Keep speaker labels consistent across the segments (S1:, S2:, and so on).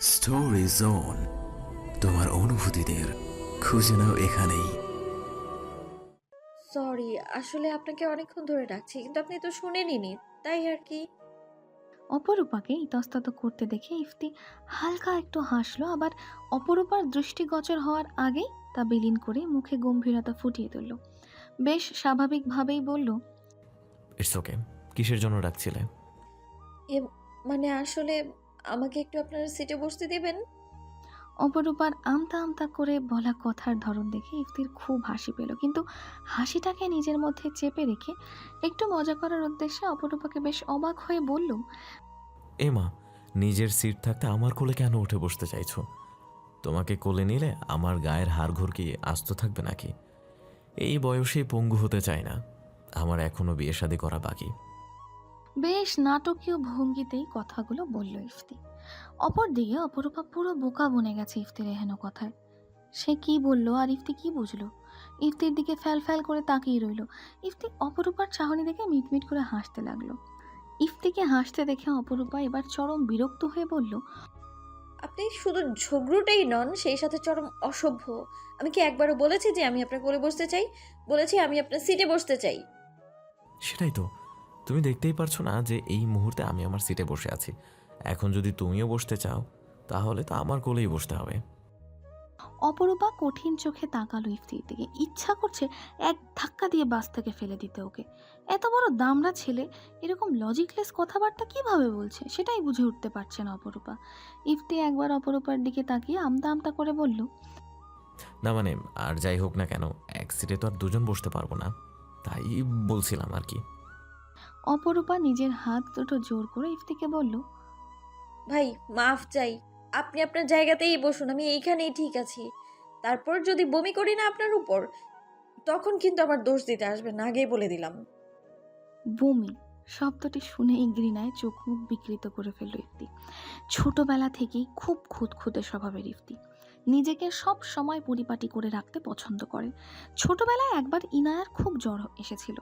S1: Story zone তোমার অনুভূতিদের খুঁজে নাও এখানেই।
S2: সরি আসলে আপনাকে অনেকক্ষণ ধরে ডাকছি কিন্তু আপনি তো শুনেনইনি তাই আর কি?
S3: অপরূপাকে ইতস্তত করতে দেখে ইফতি হালকা একটু হাসলো আবার অপরূপার দৃষ্টিগোচর হওয়ার আগেই তা বিলীন করে মুখে গম্ভীরতা ফুটিয়ে তুলল। বেশ স্বাভাবিকভাবেই বলল
S4: ইটস ওকে কিসের জন্য ডাকছিলে?
S2: এ মানে আসলে আমাকে একটু আপনার সিটে বসতে দেবেন?
S3: অপরূপার আমতা আমতা করে বলা কথার ধরন দেখে ইফতির খুব হাসি পেল। কিন্তু হাসিটাকে নিজের মধ্যে চেপে রেখে একটু মজা করার উদ্দেশ্যে অপরূপাকে বেশ অবাক হয়ে বলল
S4: এ মা নিজের সিট থাকতে আমার কোলে কেন উঠে বসতে চাইছো? তোমাকে কোলে নিলে আমার গায়ের হাড়ঘোর কি আস্ত থাকবে নাকি? এই বয়সে পঙ্গু হতে চায় না। আমার এখনও বিয়ে শাদী করা বাকি।
S3: বেশ নাটকীয় ভঙ্গিতেই কথাগুলো বলল ইফতি। অপরদিকে অপরূপা পুরো বোকা বনে গেছে ইফতির এহেন কথায়। সে কি বলল আর ইফতি কি বুঝলো? ইফতির দিকে ফ্যাল ফ্যাল করে তাকিয়ে রইল। ইফতি অপরূপার চাহনি দেখে মিটমিট করে হাসতে লাগল। ইফতিকে হাসতে দেখে অপরূপা এবার চরম বিরক্ত হয়ে বলল
S2: আপনি শুধু ঝগড়ুটাই নন সেই সাথে চরম অসভ্য। আমি কি একবারও বলেছি যে আমি আপনার কোলে বসতে চাই? বলেছি আমি আপনার সিটে বসতে চাই।
S4: সেটাই তো। তুমি দেখতেই পারছ না যে এই মুহূর্তে আমি আমার সিটে বসে আছি। এখন যদি তুমিও বসতে চাও তাহলে তো আমার কোলেই বসতে হবে।
S3: অপরূপা কঠিন চোখে তাকালো ইফতির দিকে। ইচ্ছা করছে এক ধাক্কা দিয়ে বাস থেকে ফেলে দিতে ওকে। এত বড় দামড়া ছেলে এরকম লজিকলেস কথাবার্তা কীভাবে বলছে? সেটাই বুঝে উঠতে পারছে না অপরূপা। ইফতি একবার অপরূপার দিকে তাকিয়ে আমতা আমতা করে বলল
S4: না মানে আর যাই হোক না কেন এক সিটে তো আর দুজন বসতে পারব না। তাই বলছিলাম আর কি।
S3: অপরূপা নিজের হাত দুটো জোর করে ইফতিকে বলল
S2: ভাই মাফ চাই। আপনি আপনার জায়গাতেই বসুন আমি এইখানেই ঠিক আছি। তারপর যদি বমি করি না আপনার উপর তখন কিন্তু আমার দোষ দিতে আসবে না আগেই বলে দিলাম।
S3: বমি শব্দটি শুনেই ঘৃণায় চোখ মুখ বিকৃত করে ফেলল ইফতি। ছোটবেলা থেকেই খুব খুঁতখুঁতে স্বভাবের ইফতি। নিজেকে সব সময় পরিপাটি করে রাখতে পছন্দ করে। ছোটবেলায় একবার ইনায়ার খুব জ্বর এসেছিল।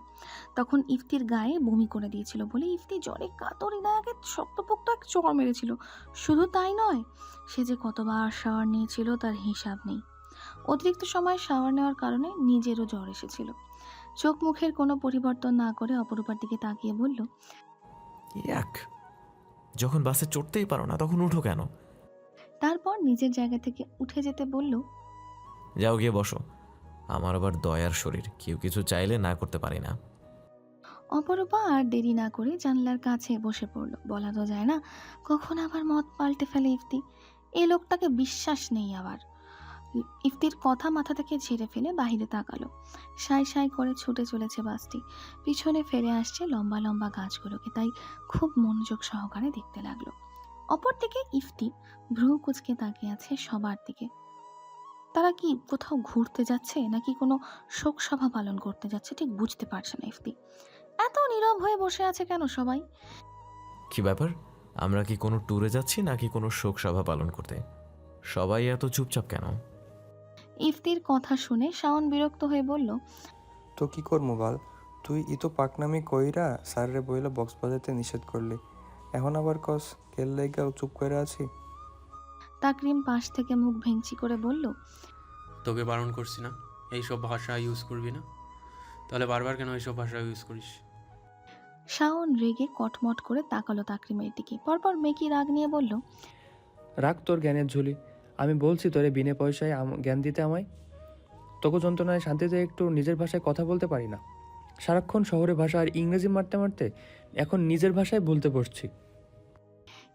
S3: তখন ইফতির গায়ে বমি করে দিয়েছিল বলে ইফতি জ্বরে কাতর। ইনায়াকে শক্তপোক্ত এক চর মেরেছিল। শুধু তাই নয়, সে যে কতবার শাওয়ার নিয়েছিল তার হিসাব নেই। অতিরিক্ত সময় শাওয়ার নেওয়ার কারণে নিজেরও জ্বর এসেছিল। চোখ মুখের কোনো পরিবর্তন না করে অপরূপার দিকে তাকিয়ে বলল
S4: এক, যখন বাসে চড়তেই পারো না, তখন উঠো কেন?
S3: তারপর নিজের জায়গা থেকে উঠে যেতে বলল
S4: যাও গিয়ে বসো। আমার আবার দয়ার শরীর। কেউ কিছু চাইলে না করতে পারি না।
S3: অপরূপা আর দেরি না করে জানলার কাছে বসে পড়ল। বলা তো যায় না কখন আবার মত পাল্টে ফেলে ইফতি? এ লোকটাকে বিশ্বাস নেই আবার। ইফতির কথা মাথা থেকে ঝেড়ে ফেলে বাইরে তাকালো। সাই সাই করে ছুটে চলেছে বাসটি। পিছনে ফিরে আসছে লম্বা লম্বা গাছগুলোকে। তাই খুব মনোযোগ সহকারে দেখতে লাগল। অপরদিকে ইফতি ভ্রু কুচকে তাকিয়ে আছে সবার দিকে। তারা কি কোথাও ঘুরতে যাচ্ছে নাকি কোনো শোক সভা পালন করতে যাচ্ছে ঠিক বুঝতে পারছে না ইফতি এত নীরব হয়ে বসে আছে কেন সবাই?
S4: কি ব্যাপার? আমরা কি কোনো ট্যুরে যাচ্ছি নাকি কোনো শোক সভা পালন করতে? সবাই এত চুপচাপ কেন?
S3: ইফতির কথা শুনে শাওন বিরক্ত হয়ে বলল
S5: তো কি করব বল? তুই ইতো পাকনামি কইরা স্যাররে বইলা বক্স বাজাতে নিষেধ করলি। এখন আবার কস কেল লাইগা চুপ করে আছি?
S3: তাকরিম পাশ থেকে মুখ ভেঙচি করে বলল
S6: তোকে বারণ করছি না এইসব ভাষা ইউজ করবি না। তাহলে বারবার কেন এইসব ভাষা ইউজ করিস?
S3: শাওন রেগে কটমট করে তাকালো তাকরিমের দিকে। পরপর মেকি রাগ নিয়ে বলল
S5: রাগ তোর জ্ঞানের ঝুলি। আমি বলছি তোরে বিনে পয়সায় আম- জ্ঞান দিতে আমায়। তোকে যন্ত্রণায় শান্তিতে একটু নিজের ভাষায় কথা বলতে পারি না। সারাক্ষণ শহরে ভাষা আর ইংরেজি মারতে মারতে এখন নিজের ভাষায় বলতে বসছি।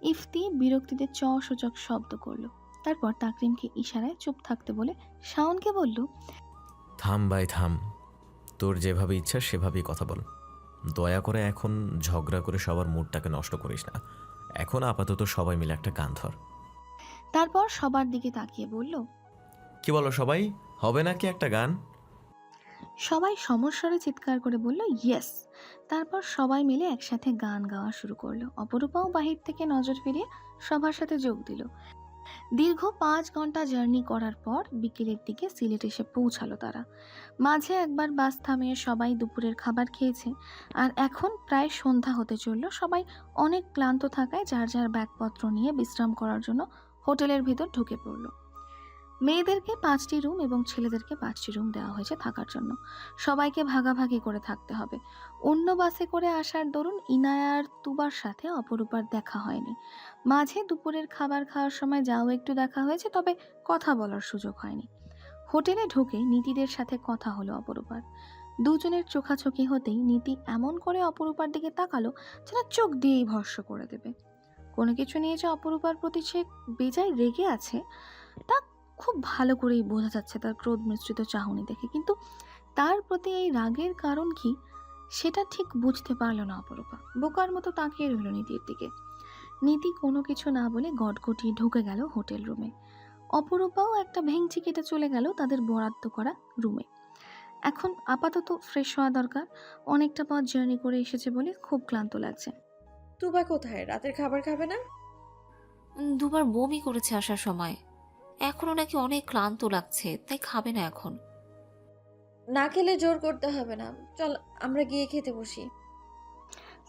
S3: ইফতি বিরক্তিতে চ সূচক শব্দ করল। তারপর তাকরিমকে ইশারায় চুপ থাকতে বলে শাওনকে বলল
S4: থাম ভাই থাম। তোর যেভাবে ইচ্ছা সেভাবেই কথা বল। দয়া করে এখন ঝগড়া করে সবার মুডটাকে নষ্ট করিস না। এখন আপাতত সবাই মিলে একটা গান ধর।
S3: তারপর সবার দিকে তাকিয়ে বলল
S4: কি বলো সবাই? হবে নাকি একটা গান?
S3: সবাই সমস্বরে চিৎকার করে বলল ইয়েস তারপর সবাই মিলে একসাথে গান গাওয়া শুরু করল। অপরূপাও বাহির থেকে নজর ফিরিয়ে সবার সাথে যোগ দিল। দীর্ঘ পাঁচ ঘণ্টা জার্নি করার পর বিকেলের দিকে সিলেট এসে পৌঁছালো তারা। মাঝে একবার বাস থামিয়ে সবাই দুপুরের খাবার খেয়েছে। আর এখন প্রায় সন্ধ্যা হতে চলল। সবাই অনেক ক্লান্ত থাকায় যার যার ব্যাগপত্র নিয়ে বিশ্রাম করার জন্য হোটেলের ভিতর ঢুকে পড়ল। মেয়েদেরকে পাঁচটি রুম এবং ছেলেদেরকে পাঁচটি রুম দেওয়া হয়েছে থাকার জন্য। সবাইকে ভাগাভাগি করে থাকতে হবে। অন্য বাসে করে আসার দরুন ইনায়ার তুবার সাথে অপরূপার দেখা হয়নি। মাঝে দুপুরের খাবার খাওয়ার সময় যাও একটু দেখা হয়েছে, তবে কথা বলার সুযোগ হয়নি। হোটেলে ঢুকে নীতিদের সাথে কথা হলো অপরূপার। দুজনের চোখাচোখি হতেই নীতি এমন করে অপরূপার দিকে তাকালো যেন চোখ দিয়েই ভস্য করে দেবে। কোনো কিছু নিয়ে যে অপরূপার প্রতি সে বেজায় রেগে আছে, তা খুব ভালো করেই বোঝা যাচ্ছে তার ক্রোধ মিশ্রিত চাহনি দেখে। কিন্তু তার প্রতি এই রাগের কারণ কি সেটা ঠিক বুঝতে পারল না অপরূপা। বোকার মতো তাকিয়ে রইল নীতির দিকে। নীতি কোনো কিছু না বলে গটগটিয়ে ঢুকে গেল হোটেল রুমে। অপরূপাও একটা ভেংচি কেটে চলে গেল তাদের বরাদ্দ করা রুমে। এখন আপাতত ফ্রেশ হওয়া দরকার। অনেকটা পথ জার্নি করে এসেছে বলে খুব ক্লান্ত লাগছে।
S2: তুবা কোথায়? রাতের খাবার খাবে না?
S7: দুবার বমি করেছে আসার সময়। এখনও নাকি অনেক ক্লান্ত লাগছে তাই খাবে না এখন।
S2: না খেলে জোর করতে হবে না। চল আমরা গিয়ে খেতে বসি।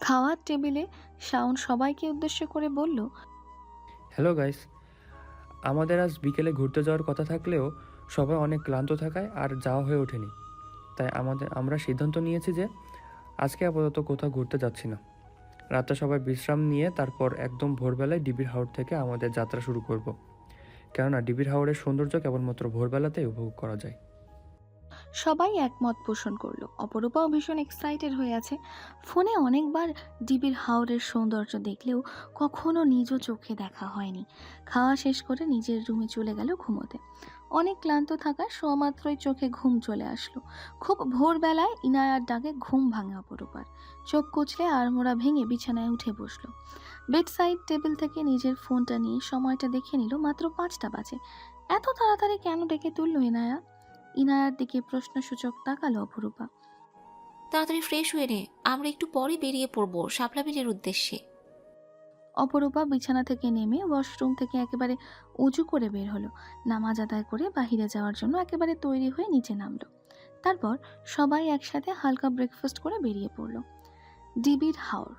S3: খাওয়ার টেবিলে শাওন সবাইকে উদ্দেশ্য করে বলল
S5: হ্যালো গাইস আমাদের আজ বিকেলে ঘুরতে যাওয়ার কথা থাকলেও সবাই অনেক ক্লান্ত থাকায় আর যাওয়া হয়ে ওঠেনি। তাই আমাদের আমরা সিদ্ধান্ত নিয়েছি যে আজকে আপাতত কোথাও ঘুরতে যাচ্ছি না। রাতে সবাই বিশ্রাম নিয়ে তারপর একদম ভোরবেলায় ডিবির হাওড় থেকে আমাদের যাত্রা শুরু করব। কেননা ডিবির হাওড়ের সৌন্দর্য কেবলমাত্র ভোরবেলাতেই উপভোগ করা যায়।
S3: সবাই একমত পোষণ করল। অপরূপাও ভীষণ এক্সাইটেড হয়ে আছে। ফোনে অনেকবার ডিবির হাওরের সৌন্দর্য দেখলেও কখনো নিজ চোখে দেখা হয়নি। খাওয়া শেষ করে নিজের রুমে চলে গেল ঘুমোতে। অনেক ক্লান্ত থাকায় শোয়ামাত্রই চোখে ঘুম চলে আসলো। খুব ভোরবেলায় ইনায়ার ডাকে ঘুম ভাঙে অপরূপার। চোখ কুচলে আড়মোড়া ভেঙে বিছানায় উঠে বসল। বেড সাইড টেবিল থেকে নিজের ফোনটা নিয়ে সময়টা দেখে নিল মাত্র পাঁচটা বাজে। এত তাড়াতাড়ি কেন ডেকে তুললো ইনায়া? ইনায়ার দিকে প্রশ্নসূচক তাকালো অপরূপা।
S7: তাড়াতাড়ি ফ্রেশ হয়ে নে, আমরা একটু পরে বেরিয়ে পড়ব শাপলা বিলের উদ্দেশ্যে।
S3: অপরূপা বিছানা থেকে নেমে ওয়াশরুম থেকে একেবারে উঁচু করে বের হলো। নামাজ আদায় করে বাহিরে যাওয়ার জন্য একেবারে তৈরি হয়ে নিচে নামলো। তারপর সবাই একসাথে হালকা ব্রেকফাস্ট করে বেরিয়ে পড়ল। ডিবির হাওর,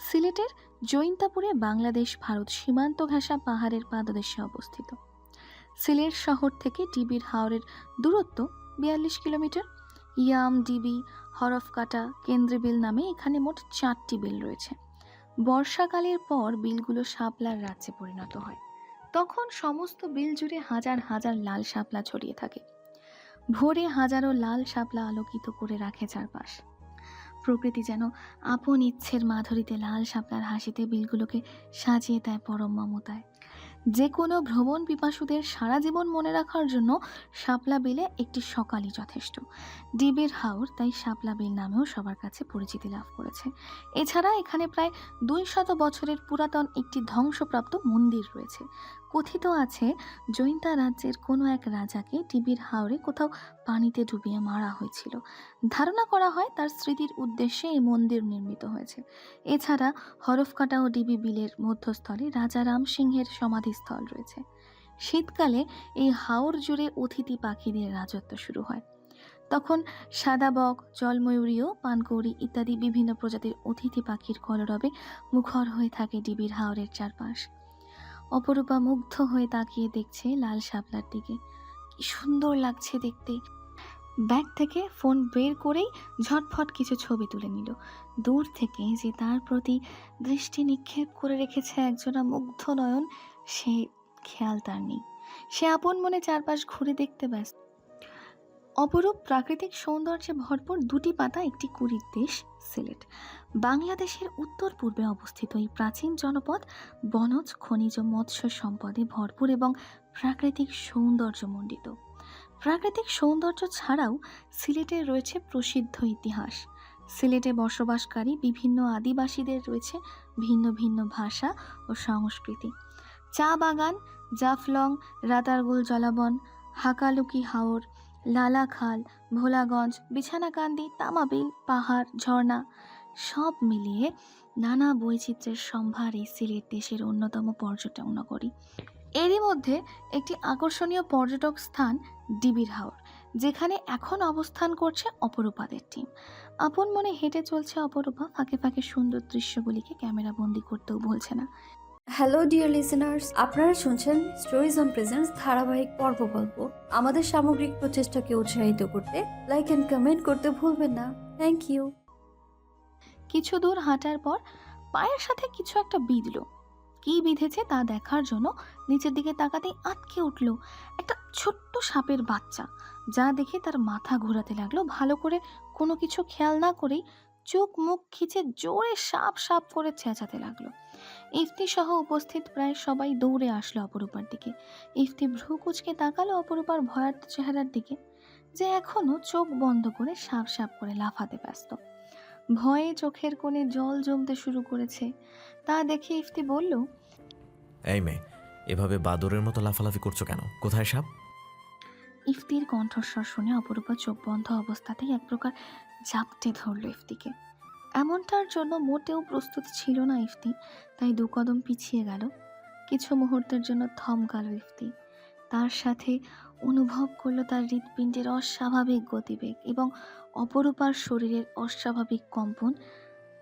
S3: সিলেটের জৈন্তাপুরে বাংলাদেশ ভারত সীমান্ত ঘেঁষা পাহাড়ের পাদদেশে অবস্থিত। সিলেট শহর থেকে ডিবির হাওরের দূরত্ব বিয়াল্লিশ কিলোমিটার। ইয়াম ডিবি, হরফকাটা কেন্দ্রে বিল নামে এখানে মোট চারটি বিল রয়েছে। বর্ষাকালের পর বিলগুলো শাপলার রাজ্যে পরিণত হয়। তখন সমস্ত বিল জুড়ে হাজার হাজার লাল শাপলা ছড়িয়ে থাকে। ভোরে হাজারো লাল শাপলা আলোকিত করে রাখে চারপাশ। প্রকৃতি যেন আপন ইচ্ছের মাধুরীতে লাল শাপলার হাসিতে বিলগুলোকে সাজিয়ে দেয় পরম মমতায়। যে কোনো ভ্রমণ পিপাসুদের সারা জীবন মনে রাখার জন্য শাপলা বিলে একটি সকালই যথেষ্ট। ডিবির হাওর তাই শাপলা বিল নামেও সবার কাছে পরিচিতি লাভ করেছে। এছাড়া এখানে প্রায় দুই শত বছরের পুরাতন একটি ধ্বংসপ্রাপ্ত মন্দির রয়েছে। কথিত আছে, জৈন্তা রাজ্যের কোনো এক রাজাকে ডিবির হাওরে কোথাও পানিতে ডুবিয়ে মারা হয়েছিল। ধারণা করা হয় তার স্মৃতির উদ্দেশ্যে এই মন্দির নির্মিত হয়েছে। এছাড়া হরফকাটা ও ডিবি বিলের মধ্যস্থলে রাজা রাম সিংহের সমাধিস্থল রয়েছে। শীতকালে এই হাওর জুড়ে অতিথি পাখিদের রাজত্ব শুরু হয়। তখন সাদা বক জলময়ূরীয়, পানকৌড়ি ইত্যাদি বিভিন্ন প্রজাতির অতিথি পাখির কলরবে মুখর হয়ে থাকে ডিবির হাওরের চারপাশ। অপরূপা মুগ্ধ হয়ে তাকিয়ে দেখছে লাল শাপলার দিকে। কি সুন্দর লাগছে দেখতে। ব্যাগ থেকে ফোন বের করেই ঝটফট কিছু ছবি তুলে নিল। দূর থেকে যে তার প্রতি দৃষ্টি নিক্ষেপ করে রেখেছে একজনা মুগ্ধ নয়ন, সে খেয়াল তার নেই। সে আপন মনে চারপাশ ঘুরে দেখতে ব্যস্ত। অপরূপ প্রাকৃতিক সৌন্দর্যে ভরপুর দুটি পাতা, একটি কুড়ির দেশ, সিলেট। বাংলাদেশের উত্তর পূর্বে অবস্থিত এই প্রাচীন জনপদ বনজ খনিজ মৎস্য সম্পদে ভরপুর এবং প্রাকৃতিক সৌন্দর্যমণ্ডিত প্রাকৃতিক সৌন্দর্য ছাড়াও সিলেটে রয়েছে প্রসিদ্ধ ইতিহাস। সিলেটে বসবাসকারী বিভিন্ন আদিবাসীদের রয়েছে ভিন্ন ভিন্ন ভাষা ও সংস্কৃতি। চা বাগান, জাফলং, রাতারগুল জলাবন, হাকালুকি হাওর, লালাখাল, ভোলাগঞ্জ, বিছানাকান্দি, তামাবিল, পাহাড়, ঝর্ণা সব মিলিয়ে নানা বৈচিত্র্যের সম্ভার এই সিলেট দেশের অন্যতম পর্যটন নগরী। এরই মধ্যে একটি আকর্ষণীয় পর্যটক স্থান ডিবির হাওর, যেখানে এখন অবস্থান করছে অপরূপাদের টিম আপন মনে হেঁটে চলছে অপরূপা, ফাঁকে ফাঁকে সুন্দর দৃশ্যগুলিকে ক্যামেরা বন্দি করতেও বলছে না।
S8: হ্যালো ডিয়ার লিসেনার্স আপনারা শুনছেন স্টোরিজ অন প্রেজেন্স ধারাবাহিক পর্ব গল্প আমাদের সামগ্রিক প্রচেষ্টাকে উৎসাহিত করতে লাইক অ্যান্ড কমেন্ট করতে ভুলবেন না। থ্যাংক ইউ
S3: কিছু দূর হাঁটার পর পায়ের সাথে কিছু একটা বিঁধল। কি বিঁধেছে তা দেখার জন্য নিচের দিকে তাকাতেই আটকে উঠল একটা ছোট্ট সাপের বাচ্চা, যা দেখে তার মাথা ঘোরাতে লাগল। ভালো করে কোনো কিছু খেয়াল না করেই চোখ মুখ খিচে জোরে সাপ সাপ করে চেঁচাতে লাগল। ইফতি সহ উপস্থিত প্রায় সবাই দৌড়ে আসলো অপরূপার দিকে। ইফতি ভ্রু কুচকে তাকালো অপরূপার ভয়ার্থ চেহারার দিকে, যে এখনও চোখ বন্ধ করে সাপ সাপ করে লাফাতে ব্যস্ত। ভয়ে চোখের কোণে জল জমতে শুরু করেছে। তা দেখে ইফতি বলল
S4: এই মেয়ে এভাবে বাদরের মতো লাফালাফি করছ কেন? কোথায় সাপ?
S3: ইফতির কণ্ঠস্বর শুনে অপরূপা চোখ বন্ধ অবস্থাতেই এক প্রকার জাপটে ধরল ইফতিকে। এমনটার জন্য মোটেও প্রস্তুত ছিল না ইফতি তাই দু কদম পিছিয়ে গেল। কিছু মুহূর্তের জন্য থমকাল ইফতি। তার সাথে অনুভব করল তার হৃৎপিণ্ডের অস্বাভাবিক গতিবেগ এবং অপরূপার শরীরের অস্বাভাবিক কম্পন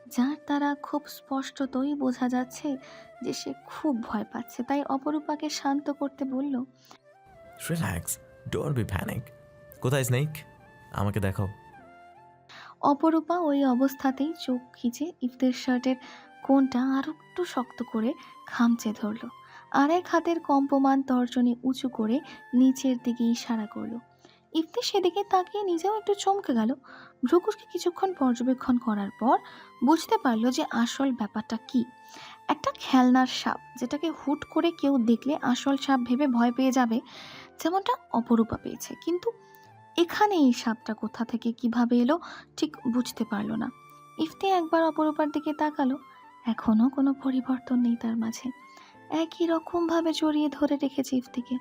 S3: যার দ্বারা খুব স্পষ্টতই বোঝা যাচ্ছে যে সে খুব ভয় পাচ্ছে। তাই অপরূপাকে শান্ত করতে বলল
S4: রিল্যাক্স ডোন্ট বি প্যানিক কোথায় স্নেক? আমাকে দেখো।
S3: অপরূপা ওই অবস্থাতেই চোখ খিচে ইফদের শার্টের কোণটা আরও একটু শক্ত করে খামচে ধরল। আর এক হাতের কম্পমান তর্জনী উঁচু করে নিচের দিকে ইশারা করল। ইফতি সেদিকে তাকিয়ে নিজেও একটু চমকে গেল। ভ্রুকুশকে কিছুক্ষণ পর্যবেক্ষণ করার পর বুঝতে পারল যে আসল ব্যাপারটা কি। একটা খেলনার সাপ, যেটাকে হুট করে কেউ দেখলে আসল সাপ ভেবে ভয় পেয়ে যাবে, যেমনটা অপরূপা পেয়েছে। কিন্তু এখানে এই সাপটা কোথা থেকে কীভাবে এলো ঠিক বুঝতে পারল না। ইফতি একবার অপরূপার দিকে তাকালো। এখনও কোনো পরিবর্তন নেই তার মাঝে। একই রকমভাবে জড়িয়ে ধরে রেখেছে ইফতিকে।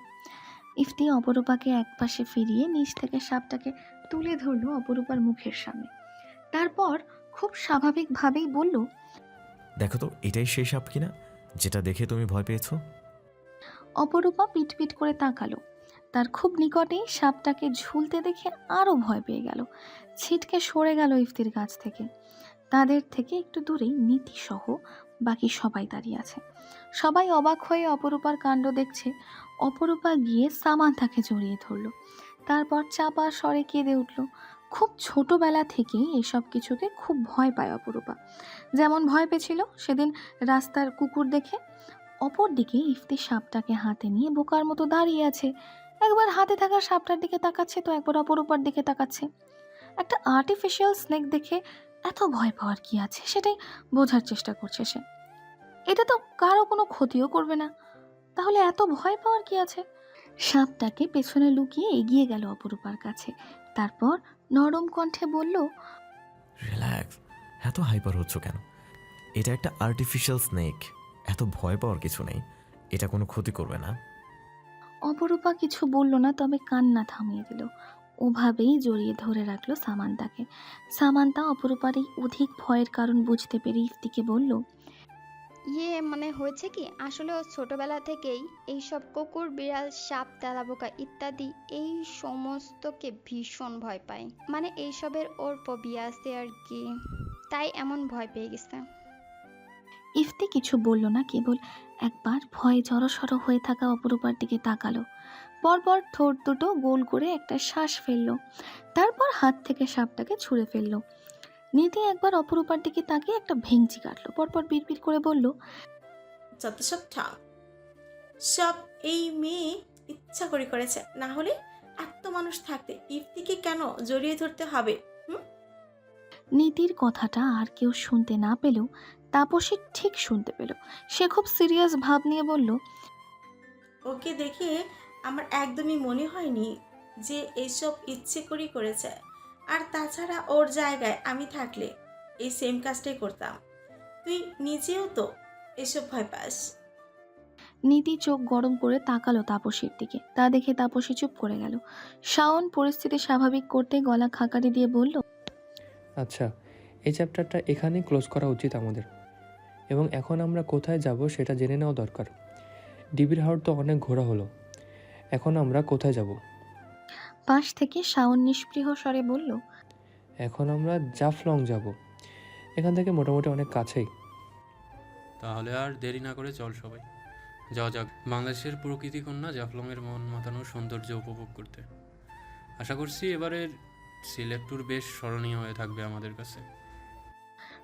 S3: ইফতি অপরূপাকে একপাশে ফিরিয়ে নিচ থেকে সাপটাকে তুলে ধরলো অপরূপার মুখের সামনে। তারপর খুব স্বাভাবিকভাবেই বলল
S4: দেখো তো এটাই সেই সাপ কিনা যেটা দেখে তুমি ভয় পেয়েছ?
S3: অপরূপা পিট পিট করে তাকালো। তার খুব নিকটেই সাপটাকে ঝুলতে দেখে আরও ভয় পেয়ে গেল। ছিটকে সরে গেল ইফতির কাছ থেকে। তাদের থেকে একটু দূরেই নীতিসহ বাকি সবাই দাঁড়িয়ে আছে। সবাই অবাক হয়ে অপরূপার কাণ্ড দেখছে। অপরূপা গিয়ে সামান্থাকে জড়িয়ে ধরলো। তারপর চাপা স্বরে কেঁদে উঠল, খুব ছোটবেলা থেকেই এসব কিছুকে খুব ভয় পায় অপরূপা। যেমন ভয় পেয়েছিল সেদিন রাস্তার কুকুর দেখে, অপরদিকে ইফতি সাপটাকে হাতে নিয়ে বোকার মতো দাঁড়িয়ে আছে। একবার হাতে থাকা সাপটার দিকে তাকাচ্ছে তো একবার অপরূপার দিকে তাকাচ্ছে। একটা আর্টিফিশিয়াল স্নেক দেখে এত ভয় পাওয়ার কি আছে? সেটাই বোঝার চেষ্টা করছে সে। এটা তো কারও কোনো ক্ষতিও করবে না। তাহলে এত ভয় পাওয়ার কি আছে? সাপটাকে পেছনে লুকিয়ে এগিয়ে গেল অপরূপার কাছে। তারপর নরম কণ্ঠে বলল
S4: রিল্যাক্স। এত হাইপার হচ্ছ কেন? এটা একটা আর্টিফিশিয়াল স্নেক। এত ভয় পাওয়ার কিছু নেই। এটা কোনো ক্ষতি করবে না।
S3: অপরূপা কিছু বলল না তবে কান্না থামিয়ে দিল। ওভাবেই জড়িয়ে ধরে রাখল সামান্তাকে। সামান্তা অপরূপার এই অধিক ভয়ের কারণ বুঝতে পেরে ইফতিকে বলল
S9: ইয়ে মানে হয়েছে কি? আসলে ও ছোটবেলা থেকেই এইসব কুকুর বিড়াল সাপ তেলাপোকা ইত্যাদি এই সমস্তকে ভীষণ ভয় পায়। মানে এইসবের ওর ফোবিয়া আছে আর কি। তাই এমন ভয় পেয়ে গেছে।
S3: ইফতি কিছু বলল না কেবল একবার ভয়ে জড়সড় হয়ে থাকা অপরূপার দিকে তাকালো। পরপর ঠোঁট দুটো গোল করে একটা শ্বাস ফেলল। তারপর হাত থেকে সাপটাকে ছুঁড়ে ফেলল। নীতি একবার অপরূপার দিকে তাকিয়ে একটা ভেঙচি কাটলো। পরপর বিড়বিড় করে বলল
S10: যত সব সব এই মেয়ে ইচ্ছা করে করেছে। না হলে এত মানুষ থাকতে ইফতিকে কেন জড়িয়ে ধরতে হবে
S3: নীতির কথাটা আর কেউ শুনতে না পেলেও তাপসী ঠিক শুনতে পেল। সে খুব সিরিয়াস ভাব নিয়ে বলল
S10: ওকে দেখে আমার একদমই মনে হয়নি যে এইসব ইচ্ছে করেই করেছে। আর তাছাড়া ওর জায়গায় আমি থাকলে এই সেম কাজটাই করতাম। তুই নিজেও তো এসব ভয় পাস।
S3: নীতি চোখ গরম করে তাকালো তাপসীর দিকে। তা দেখে তাপসী চুপ করে গেল। শাওন পরিস্থিতি স্বাভাবিক করতে গলা খাকারি দিয়ে বলল
S5: আচ্ছা এই চ্যাপ্টারটা এখানেই ক্লোজ করা উচিত আমাদের। এবং এখন আমরা কোথায় যাব সেটা জেনে নেওয়া দরকার। ডিবির হাওড় তো অনেক ঘোরা হলো। এখন আমরা কোথায় যাব?
S3: পাশ থেকে শাওন নিষ্পৃহ স্বরে বলল
S5: এখন আমরা জাফলং যাব। এখান থেকে মোটামুটি অনেক কাছেই।
S6: তাহলে আর দেরি না করে চল সবাই। যাওয়া যাক বাংলাদেশের প্রকৃতি কন্যা জাফলংয়ের মন মাতানো সৌন্দর্য উপভোগ করতে। আশা করছি এবারের সিলেট ট্যুর বেশ স্মরণীয় হয়ে থাকবে আমাদের কাছে।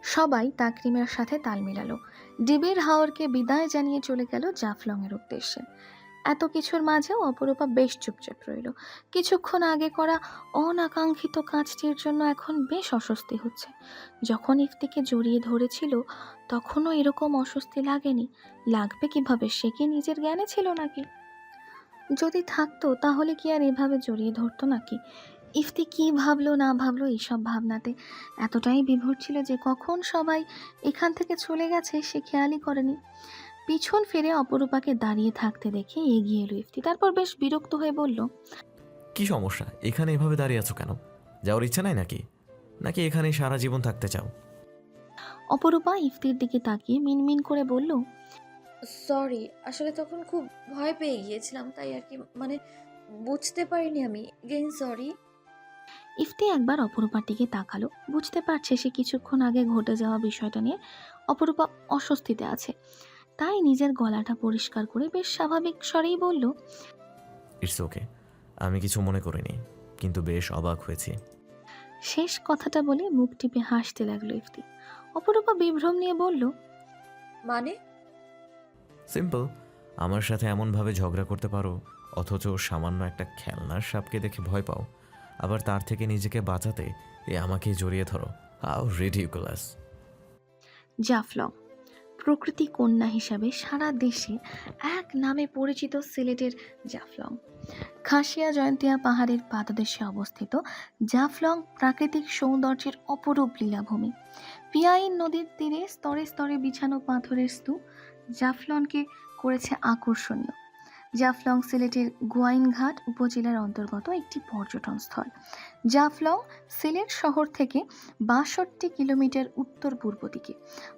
S3: সবাই তাকরিমের সাথে তাল মিলালো। ডিবির হাওরকে বিদায় জানিয়ে চলে গেল জাফলংয়ের উদ্দেশ্যে। এত কিছুর মাঝেও অপরূপা বেশ চুপচাপ রইল। কিছুক্ষণ আগে করা অনাকাঙ্ক্ষিত কাজটির জন্য এখন বেশ অস্বস্তি হচ্ছে। যখন ইফতিকে জড়িয়ে ধরেছিল, তখনও এরকম অস্বস্তি লাগেনি। লাগবে কীভাবে? সে কি নিজের জ্ঞানে ছিল নাকি? যদি থাকতো, তাহলে কি আর এভাবে জড়িয়ে ধরতো নাকি? ইফতি কি ভাবলো, না ভাবলো, এইসব ভাবনাতে এতটাই বিভোর ছিল যে কখন সবাই এখান থেকে চলে গেছে, সে খেয়ালই করেনি। পিছন ফিরে অপরূপাকে দাঁড়িয়ে থাকতে দেখে এগিয়ে এলো ইফতি। তারপর বেশ বিরক্ত হয়ে বলল
S4: কি সমস্যা? এখানে এভাবে দাঁড়িয়ে আছো কেন? যাওয়ার ইচ্ছা নাই নাকি? নাকি এখানেই সারা জীবন থাকতে চাও?
S3: অপরূপা ইফতির দিকে তাকিয়ে মিনমিন করে বলল
S2: সরি আসলে তখন খুব ভয় পেয়ে গিয়েছিলাম তাই আর কি মানে বুঝতে পারিনি আমি। গেইন সরি
S3: ইফতি একবার অপরূপার দিকে তাকালো বুঝতে পারছে সে কিছুক্ষণ আগে ঘটে যাওয়া বিষয়টা নিয়ে অপরূপা অস্বস্তিতে আছে। তাই নিজের গলাটা পরিষ্কার করে বেশ স্বাভাবিক স্বরেই বলল
S4: ইটস ওকে আমি কিছু মনে করিনি কিন্তু বেশ অবাক হয়েছি।
S3: শেষ কথাটা বলে মুখ টিপে হাসতে লাগল ইফতি। অপরূপা বিভ্রম নিয়ে বলল
S2: মানে?
S4: সিম্পল আমার সাথে এমনভাবে ঝগড়া করতে পারো অথচ সামান্য একটা খেলনার সাপকে দেখে ভয় পাও। আবার তার থেকে নিজেকে বাঁচাতে এ আমাকে জড়িয়ে ধরো। হাউ রিডিকুলাস
S3: জাফলং প্রকৃতি কন্যা হিসাবে সারা দেশে এক নামে পরিচিত সিলেটের জাফলং। খাসিয়া জয়ন্তিয়া পাহাড়ের পাদদেশে অবস্থিত জাফলং প্রাকৃতিক সৌন্দর্যের অপরূপ লীলাভূমি। পিয়াইন নদীর তীরে স্তরে স্তরে বিছানো পাথরের স্তূপ জাফলনকে করেছে আকর্ষণীয়। জাফলং সিলেটের গোয়াইনঘাট উপজেলার অন্তর্গত একটি পর্যটন স্থল। জাফলং সিলেট শহর থেকে বাষট্টি কিলোমিটার উত্তর পূর্ব দিকে।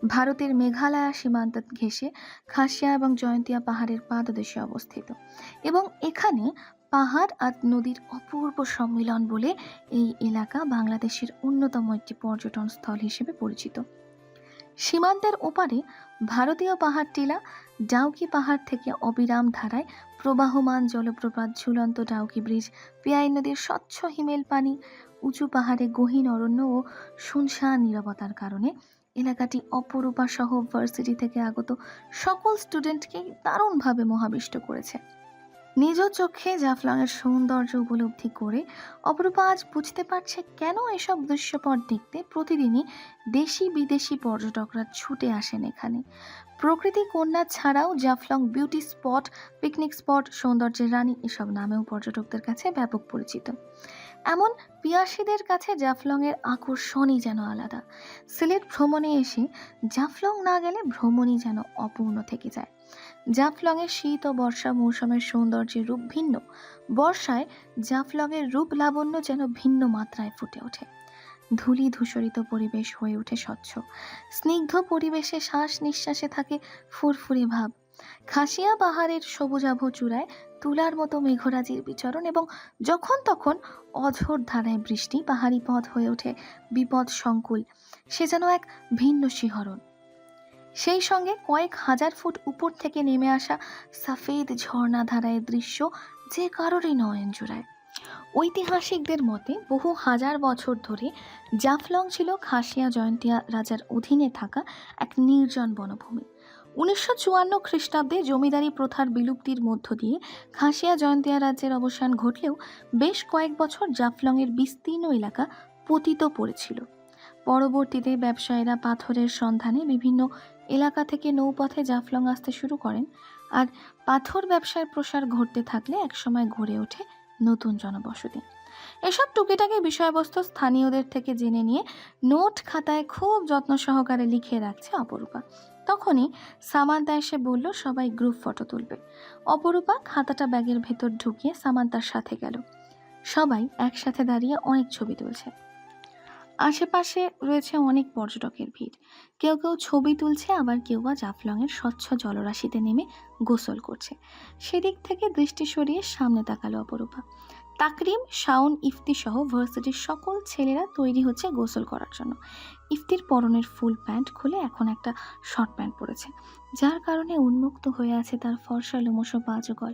S3: ভারতের মেঘালয়া সীমান্ত ঘেঁষে খাসিয়া এবং জয়ন্তিয়া পাহাড়ের পাদদেশে অবস্থিত। এবং এখানে পাহাড় আর নদীর অপূর্ব সম্মিলন বলে এই এলাকা বাংলাদেশের অন্যতম একটি পর্যটন স্থল হিসেবে পরিচিত। সীমান্তের ওপারে ভারতীয় পাহাড় টিলা ডাউকি পাহাড় থেকে অবিরাম ধারায় প্রবাহমান জলপ্রপাত ঝুলন্ত ডাউকি ব্রিজ, পিয়াই নদীর স্বচ্ছ হিমেল পানি, উঁচু পাহাড়ে গহীন অরণ্য ও শুনশান নিরাপত্তার কারণে এলাকাটি অপরূপা সহ ভার্সিটি থেকে আগত সকল স্টুডেন্টকেই দারুণভাবে মহাবিষ্ট করেছে। নিজ চোখে জাফলংয়ের সৌন্দর্য উপলব্ধি করে অপরূপা আজ বুঝতে পারছে কেন এসব দৃশ্যপট দেখতে প্রতিদিনই দেশি বিদেশি পর্যটকরা ছুটে আসেন এখানে। প্রকৃতি কন্যা ছাড়াও Jaflong beauty spot picnic spot সৌন্দর্যের রানী এসব নামেও পর্যটকদের কাছে ব্যাপক পরিচিত। এমন পিয়াসীদের কাছে জাফলংয়ের আকর্ষণই যেন আলাদা। সিলেট ভ্রমণে এসে জাফলং না গেলে ভ্রমণই যেন অপূর্ণ থেকে যায়। জাফলংয়ের শীত ও বর্ষা মৌসুমের সৌন্দর্যের রূপ ভিন্ন। বর্ষায় জাফলংয়ের রূপ লাবণ্য যেন ভিন্ন মাত্রায় ফুটে ওঠে। ধূলি ধূসরিত পরিবেশ হয়ে ওঠে স্বচ্ছ। স্নিগ্ধ পরিবেশে শ্বাস নিঃশ্বাসে থাকে ফুরফুরে ভাব। খাসিয়া পাহাড়ের সবুজাভ চূড়ায় তুলার মতো মেঘরাজির বিচরণ এবং যখন তখন অঝোর ধারায় বৃষ্টি পাহাড়ি পথ হয়ে ওঠে বিপদ সংকুল সে যেন এক ভিন্ন শিহরণ। সেই সঙ্গে কয়েক হাজার ফুট উপর থেকে নেমে আসা সাফেদ ঝর্ণা ধারায় দৃশ্য যে কারোরই নয়ন জোড়ায় ঐতিহাসিকদের মতে বহু হাজার বছর ধরে জাফলং ছিল খাসিয়া জয়ন্তিয়া রাজার অধীনে থাকা এক নির্জন বনভূমি। উনিশশো চুয়ান্ন খ্রিস্টাব্দে জমিদারি প্রথার বিলুপ্তির মধ্য দিয়ে খাসিয়া জয়ন্তিয়া রাজ্যের অবসান ঘটলেও বেশ কয়েক বছর জাফলংয়ের বিস্তীর্ণ এলাকা পতিত পড়েছিল। পরবর্তীতে ব্যবসায়ীরা পাথরের সন্ধানে বিভিন্ন এলাকা থেকে নৌপথে জাফলং আসতে শুরু করেন আর পাথর ব্যবসার প্রসার ঘটতে থাকলে একসময় গড়ে ওঠে নতুন জনবসতি। এসব টুকিটাকি বিষয়বস্তু স্থানীয়দের থেকে জেনে নিয়ে নোট খাতায় খুব যত্ন সহকারে লিখে রাখছে অপরূপা। তখনই সামান্তা এসে বলল, সবাই গ্রুপ ফটো তুলবে। অপরূপা খাতাটা ব্যাগের ভেতর ঢুকিয়ে সামান্তার সাথে গেল। সবাই একসাথে দাঁড়িয়ে অনেক ছবি তুলছে। আশেপাশে রয়েছে অনেক পর্যটকের ভিড়। কেউ কেউ ছবি তুলছে, আবার কেউ বা জাফলংয়ের স্বচ্ছ জলরাশিতে নেমে গোসল করছে। সেদিক থেকে দৃষ্টি সরিয়ে সামনে তাকালো অপরূপা। তাকরিম, শাওন, ইফতি সহ ভার্সিটির সকল ছেলেরা তৈরি হচ্ছে গোসল করার জন্য। ইফতির পরনের ফুল প্যান্ট খুলে এখন একটা শর্ট প্যান্ট পরেছে। যার কারণে উন্মুক্ত হয়ে আছে তার ফর্সা লোমশ বাজগল